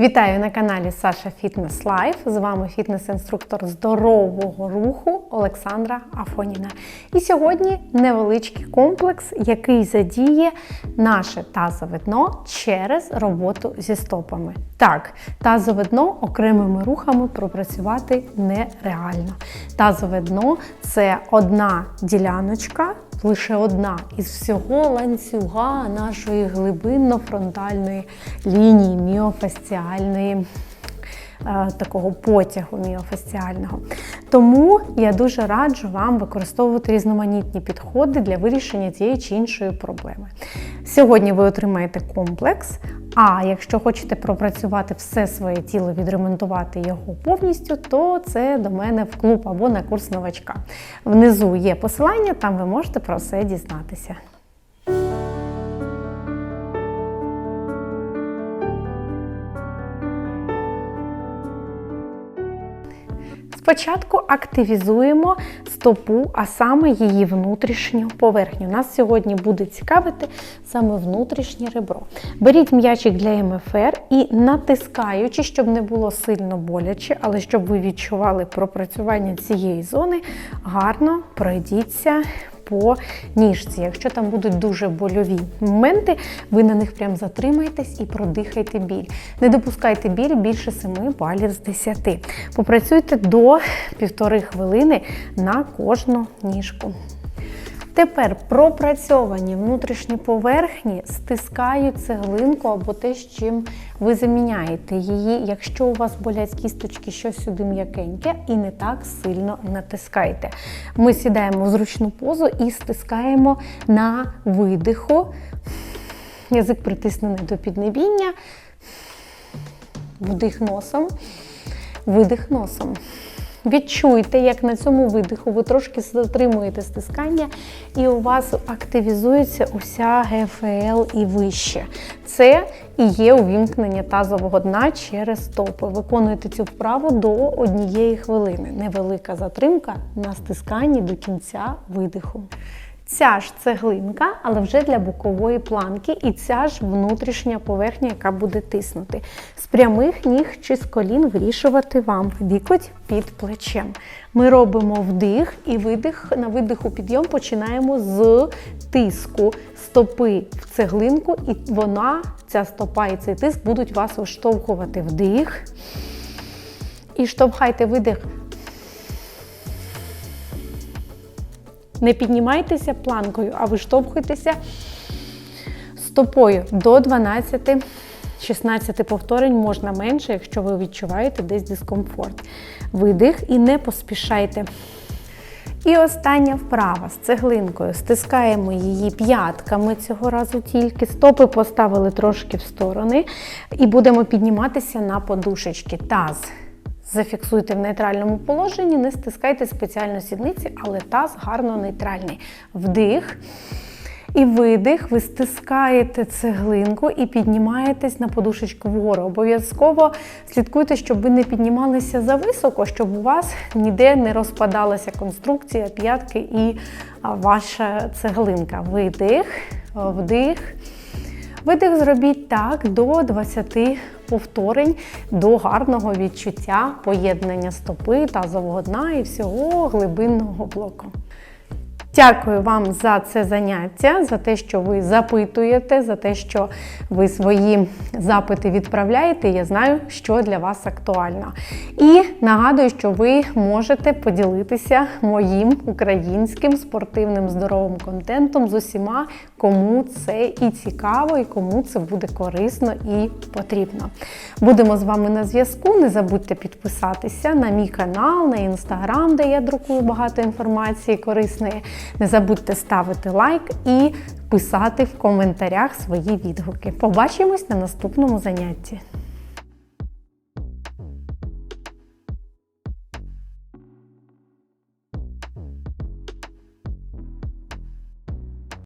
Вітаю на каналі Саша Фітнес Лайф. З вами фітнес-інструктор здорового руху Олександра Афоніна. І сьогодні невеличкий комплекс, який задіє наше тазове дно через роботу зі стопами. Так, тазове дно окремими рухами пропрацювати нереально. Тазове дно це одна діляночка лише одна із всього ланцюга нашої глибинно-фронтальної лінії міофасціальної. е, Такого потягу міофасціального. Тому я дуже раджу вам використовувати різноманітні підходи для вирішення цієї чи іншої проблеми. Сьогодні ви отримаєте комплекс. А якщо хочете пропрацювати все своє тіло, відремонтувати його повністю, то це до мене в клуб або на курс новачка. Внизу є посилання, там ви можете про все дізнатися. Спочатку активізуємо стопу, а саме її внутрішню поверхню. Нас сьогодні буде цікавити саме внутрішнє ребро. Беріть м'ячик для МФР і натискаючи, щоб не було сильно боляче, але щоб ви відчували пропрацювання цієї зони, гарно пройдіться по ніжці. Якщо там будуть дуже больові моменти, ви на них прям затримайтесь і продихайте біль. Не допускайте біль більше 7 балів з 10. Попрацюйте до півтори хвилини на кожну ніжку. Тепер пропрацьовані внутрішні поверхні стискають цеглинку або те, з чим ви заміняєте її. Якщо у вас болять кісточки, щось сюди м'якеньке і не так сильно натискайте. Ми сідаємо в зручну позу і стискаємо на видиху. Язик притиснений до піднебіння, вдих носом, видих носом. Відчуйте, як на цьому видиху ви трошки затримуєте стискання, і у вас активізується уся ГФЛ і вище. Це і є увімкнення тазового дна через стопи. Виконуйте цю вправу до однієї хвилини. Невелика затримка на стисканні до кінця видиху. Ця ж цеглинка, але вже для бокової планки, і ця ж внутрішня поверхня, яка буде тиснути. З прямих ніг чи з колін вирішувати вам лікоть під плечем. Ми робимо вдих і видих. На видиху підйом починаємо з тиску стопи в цеглинку, і вона, ця стопа і цей тиск будуть вас виштовхувати вдих. І штовхайте видих. Не піднімайтеся планкою, а виштовхуйтеся стопою до 12-16 повторень можна менше, якщо ви відчуваєте десь дискомфорт. Видих і не поспішайте. І остання вправа з цеглинкою. Стискаємо її п'ятками цього разу тільки. Стопи поставили трошки в сторони. І будемо підніматися на подушечки. Таз Зафіксуйте в нейтральному положенні, не стискайте спеціально сідниці, але таз гарно нейтральний. Вдих. І видих, ви стискаєте цеглинку і піднімаєтесь на подушечку вгору. Обов'язково слідкуйте, щоб ви не піднімалися за високо, щоб у вас ніде не розпадалася конструкція п'ятки і ваша цеглинка. Видих, вдих. Видих зробіть так до 20 повторень до гарного відчуття поєднання стопи, тазового дна і всього глибинного блоку. Дякую вам за це заняття, за те, що ви запитуєте, за те, що ви свої запити відправляєте. Я знаю, що для вас актуально. І нагадую, що ви можете поділитися моїм українським спортивним здоровим контентом з усіма, кому це і цікаво, і кому це буде корисно і потрібно. Будемо з вами на зв'язку. Не забудьте підписатися на мій канал, на інстаграм, де я друкую багато інформації корисної. Не забудьте ставити лайк і писати в коментарях свої відгуки. Побачимось на наступному занятті.